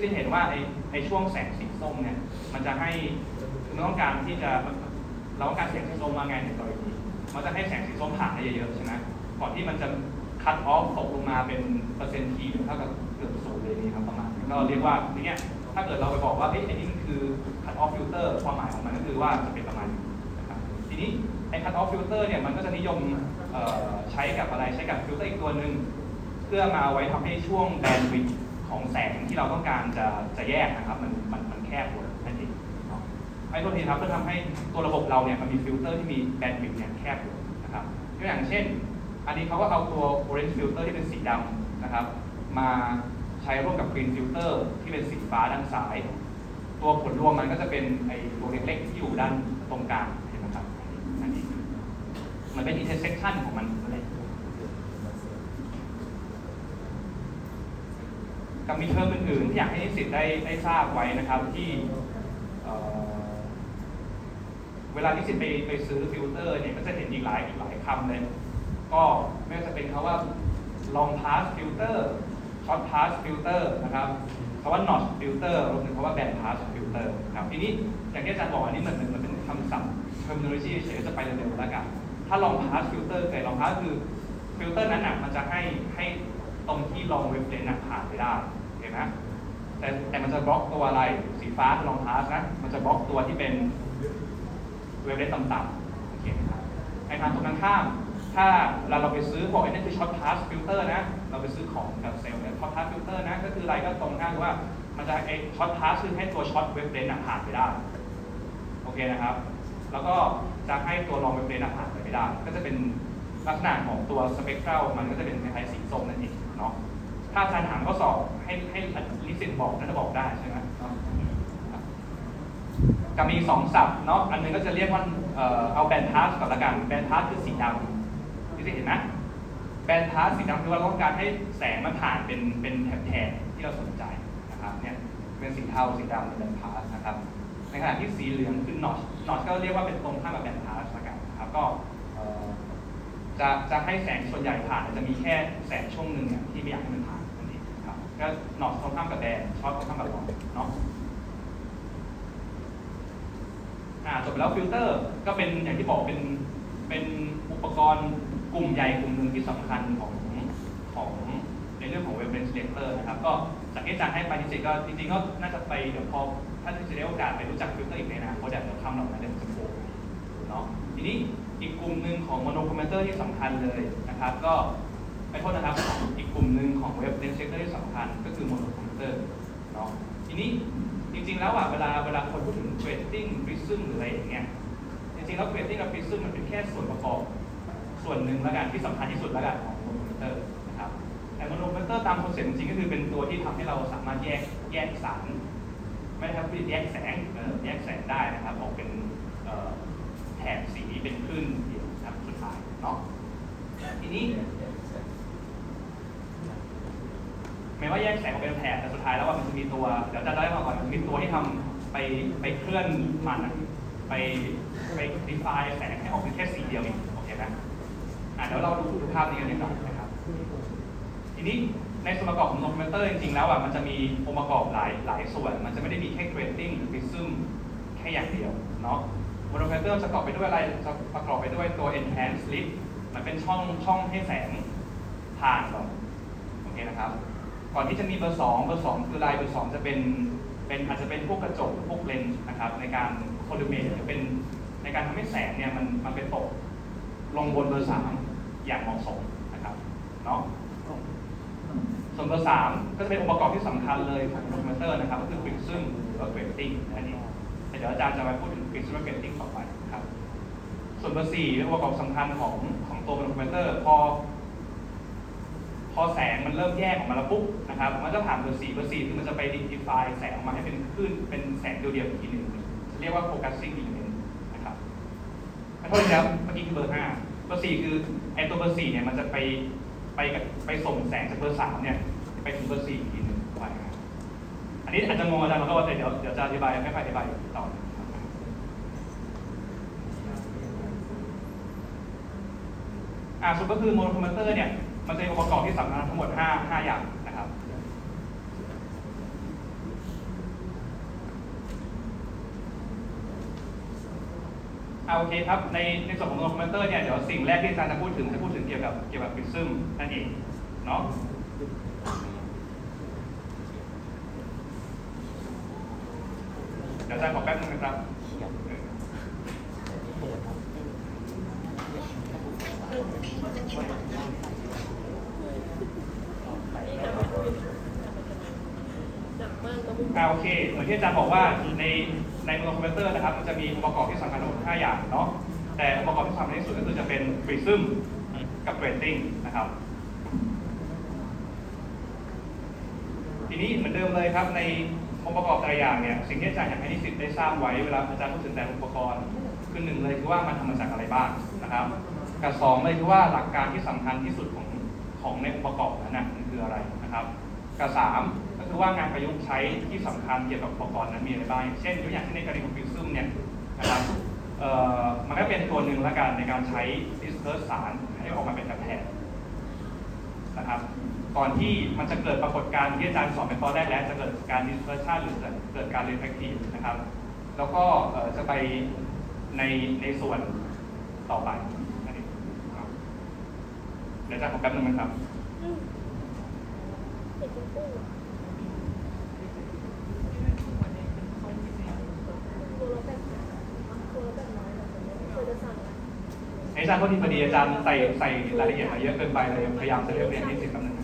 ที่เห็นว่าไอ้ไอ้ช่วงแสงสีส้มเนี่ย มันจะให้คือมันต้องการที่จะเราต้องการแสงสีส้มมาไงในกรณีมันจะให้แสงสีส้มผ่านได้เยอะๆใช่ไหมก่อนที่มันจะคัดออฟตกลงมาเป็นเปอร์เซ็นต์ทีเท่ากับเกือบศูนย์เลยนี่ครับประมาณก็เรียกว่าอย่างเงี้ยถ้าเกิดเราไปบอกว่าเอ้ยไอ้นี่มันคือ cut off filter ความหมายของมันก็คือว่าจะเป็นประมาณนี้นะครับทีนี้ไอ้ cut off filter เนี่ยมันก็จะนิยมใช้กับอะไรใช้กับฟิลเตอร์อีกตัวหนึ่งเพื่อมาไว้ทำให้ช่วงแบนด์วิด ของแสงที่เราต้องการจะจะแยกนะครับ มันมันมันแคบลงนั่นเองไอ้ตัวนี้ครับเพื่อทำให้ตัวระบบเราเนี่ยมันมีฟิลเตอร์ที่มีแบนด์วิดเนี่ยแคบลงนะครับยกอย่างเช่น อันนี้เขาก็เอาตัว orange filter ที่เป็นสีดำนะครับมาใช้ร่วมกับ green filter ที่เป็นสีฟ้าด้านซ้าย ตัวผลรวมมันก็จะเป็นไอ้ตัวเล็กๆที่อยู่ด้านตรงกลางเห็นไหมครับอันนี้มันเป็น intersection ของมัน กับมีเทอมอื่นๆที่อยากให้นิสิตได้ได้ทราบไว้นะครับที่เเวลานิสิตไปไปซื้อฟิลเตอร์เนี่ยก็จะเห็นอีกหลายอีกหลายคำเลย ก็ไม่ว่าจะเป็นคำว่า long pass filter short pass filter นะครับคำว่า notch filter รวมถึงคำว่า band pass filter ครับทีนี้อย่างที่อาจารย์บอกอันนี้เหมือนมันเป็นคำศัพท์ terminology เฉยๆจะไปเร็วๆแล้วกันถ้า long pass filter เคย long pass คือฟิลเตอร์นั้นน่ะมันจะให้ให้ ตรงที่ long wavelength น่ะผ่านไปได้เห็นไหมแต่แต่มันจะบล็อกตัวอะไรสีฟ้า long pass นะมันจะบล็อกตัวที่เป็นเวฟเลนต่ำๆโอเคไหมครับในทางตรงกันข้าม ถ้าเราเราไปซื้อบอกไอ้นั่นคือช็อตพาสฟิลเตอร์นะ เราไปซื้อของกับเซลล์เนี่ยช็อตพาสฟิลเตอร์นะก็คืออะไรก็ตรงข้ามว่ามันจะไอ้ช็อตพาสคือให้ตัวช็อตเวฟเลนผ่านไปได้โอเคนะครับ แล้วก็จะให้ตัวลองเวฟเลนผ่านไปไม่ได้ ก็จะเป็นลักษณะของตัวสเปกตรัลมันก็จะเป็นคล้ายๆสีส้มนั่นเอง เนาะถ้าอาจารย์ถามข้อสอบให้ให้ลิสิตบอกน่าจะบอกได้ใช่ไหมเนาะจะมีสองศัพท์เนาะอันหนึงก็จะเรียกว่าเอาแบนพาสก่อนละกันแบนพาสคือสีดำที่จะเห็นไหมแบนพาสสีดำคือว่าเราต้องการให้แสงมันผ่านเป็นเป็นแถบๆที่เราสนใจนะครับเนี่ยเป็นสีเทาสีดำเป็นแบนพาสนะครับในขณะที่สีเหลืองคือนอชนอชก็เรียกว่าเป็นตรงข้ามกับแบนพาสละกันนะครับก็ จะจะให้แสงส่วนใหญ่ผ่านจะมีแค่แสงช่วงหนึ่งเนี่ยที่ไม่อยากให้มันผ่านนั่นเองครับก็หนอชตรงข้ามกับแบนช็อตตรงข้ามกับลองเนาะอ่าจบไปแล้วฟิลเตอร์ก็เป็นอย่างที่บอกเป็นเป็นอุปกรณ์กลุ่มใหญ่กลุ่มหนึ่งที่สำคัญของของในเรื่องของเว็บเบนสเลเตอร์นะครับก็จากที่จารย์ให้ไปจริงๆก็จริงๆก็น่าจะไปเดี๋ยวพอถ้าจะได้โอกาสไปรู้จักฟิลเตอร์อีกในอนาคตเดี๋ยวทำเหล่านั้นเดี๋ยวจะโผล่เนาะทีนี้ อีกกลุ่มหนึ่งของโมโนคอมเมนเตอร์ที่สำคัญเลยนะครับ ก็ไปโทษนะครับ อีกกลุ่มหนึ่งของเว็บเบนสเลเตอร์ที่สำคัญก็คือโมโนคอมเมนเตอร์เนาะทีนี้จริงๆแล้วอะเวลาเวลาคนพูดถึง grading prism หรืออะไรอย่างเงี้ยจริงๆแล้ว grading กับ prism มันเป็นแค่ส่วนประกอบ ส่วนหนึ่งแล้วกันที่สำคัญที่สุดแล้วกันของ monometer นะครับแต่ monometer ตอร์ตามคอนเซ็ปต์จริงๆก็คือเป็นตัวที่ทำให้เราสามารถแยกแยกสารไม่ได้ครับแยกแสงแยกแสงได้นะครับออกเป็น ถบสีเป็นคลื่นเดียวนะครับสุดท้ายเนาะทีนี้ไม่ว่าแยกแสงออกเป็นแถบแต่สุดท้ายแล้วว่ามันจะมีตัวเดี๋ยวจะได้มาก่อนมีตัวที่ทำไปไปเคลื่อนมันอะไปไป define แสงให้ออกเป็นแค่สีเดียวเองโอเคไหมอะเดี๋ยวเราดูภาพนี้กันดีกว่านะครับ ทีนี้ในส่วนประกอบของโนมิเตอร์จริงๆแล้วอะมันจะมีองค์ประกอบหลายหลายส่วน มันจะไม่ได้มีแค่ grading หรือ prism แค่อย่างเดียวเนาะ โมโนมิเตอร์จะประกอบไปด้วยอะไรจะประกอบไปด้วยตัว enhance slit มันเป็นช่องช่องให้แสงผ่านก่อนโอเคนะครับ ก่อนที่จะมีเบอร์สองเบอร์สองคือลายเบอร์สองจะเป็นเป็นอาจจะเป็นพวกกระจกพวกเลนส์นะครับ ในการโคลูเมตจะเป็นในการทำให้แสงเนี่ยมันมันไปตกลงบนเบอร์สามอย่างเหมาะสมนะครับเนาะส่วนเบอร์สามก็จะเป็นองค์ประกอบที่สำคัญเลยของโมเมเตอร์นะครับ ก็คือ prism หรือว่า grating นั่นเอง ดี๋ยวอาจารย์จะมาพูดถึง prism และ grating ต่อไปนะครับ ส่วนเบอร์สี่เป็นองค์ประกอบสำคัญของของตัวโมเมเตอร์พอ พอแสงมันเริ่มแยกออกมาแล้วปุ๊บนะครับมันจะผ่านเบอร์สี่เบอร์สี่คือมันจะไป identify แสงออกมาให้เป็นคลื่นเป็นแสงเดียวๆอีกทีหนึ่งเรียกว่า focusing element นะครับขอโทษนะครับเมื่อกี้คือเบอร์ห้าเบอร์สี่คือไอตัวเบอร์สี่เนี่ยมันจะไปไปกับไปส่งแสงจากเบอร์สามเนี่ยไปถึงเบอร์สี่ นี้อาจจะงงอาจารย์ขอโทษแต่เดี๋ยวเดี๋ยวจะอธิบายให้ใครอธิบายต่ออ่าสุดก็คือโมโนคอมพิวเตอร์เนี่ยมันจะมีองค์ประกอบที่สำคัญทั้งหมด 5 5 อย่างนะครับ เอาโอเคครับ ในในส่วนของโมโนคอมพิวเตอร์เนี่ยเดี๋ยวสิ่งแรกที่อาจารย์จะพูดถึงจะพูดถึงเกี่ยวกับเกี่ยวกับพิซซึมนั่นเองเนาะ อ่าโอเค เหมือนที่อาจารย์บอกว่าในในคอมพิวเตอร์นะครับ มันจะมีองค์ประกอบที่สำคัญทั้งหมด5อย่างเนาะ แต่องค์ประกอบที่สำคัญที่สุดก็คือจะเป็น Prism กับ Rating นะครับ ทีนี้เหมือนเดิมเลยครับในองค์ประกอบแต่ละอย่างเนี่ยสิ่งที่อาจารย์อยากให้นิสิตได้ทราบไว้เวลาอาจารย์พูดถึงแต่ละอุประกรณ์คือหนึ่งเลยคือว่ามันทำมาจากอะไรบ้างนะครับกับสองเลยคือว่าหลักการที่สำคัญที่สุดของของในองค์ประกอบนั้นนะคืออะไรนะครับกับสาม คือว่างานประยุกต์ใช้ที่สำคัญเกี่ยวกับอุปกรณ์นั้นมีอะไรบ้าง เช่นตัวอย่างเช่นในกรณีของฟิวซึมเนี่ยนะครับเอ่อมันก็เป็นตัวหนึ่งละกันในการใช้ disperse สารให้ออกมาเป็นแบบแผ่นนะครับก่อนที่มันจะเกิดปรากฏการณ์ที่อาจารย์สอนเป็นตอนแรกแล้วจะเกิดการ dispersion หรือเกิดเกิดการ refractive นะครับ แล้วก็จะไปในในส่วนต่อไปนั่นเองครับเดี๋ยวอาจารย์ขอแป๊บนึงนะครับ อาจารย์พอดีพอดีอาจารย์ใส่ใส่รายละเอียดมาเยอะเกินไปเลยพยายามจะเรียบเรียงให้สิบคำนึง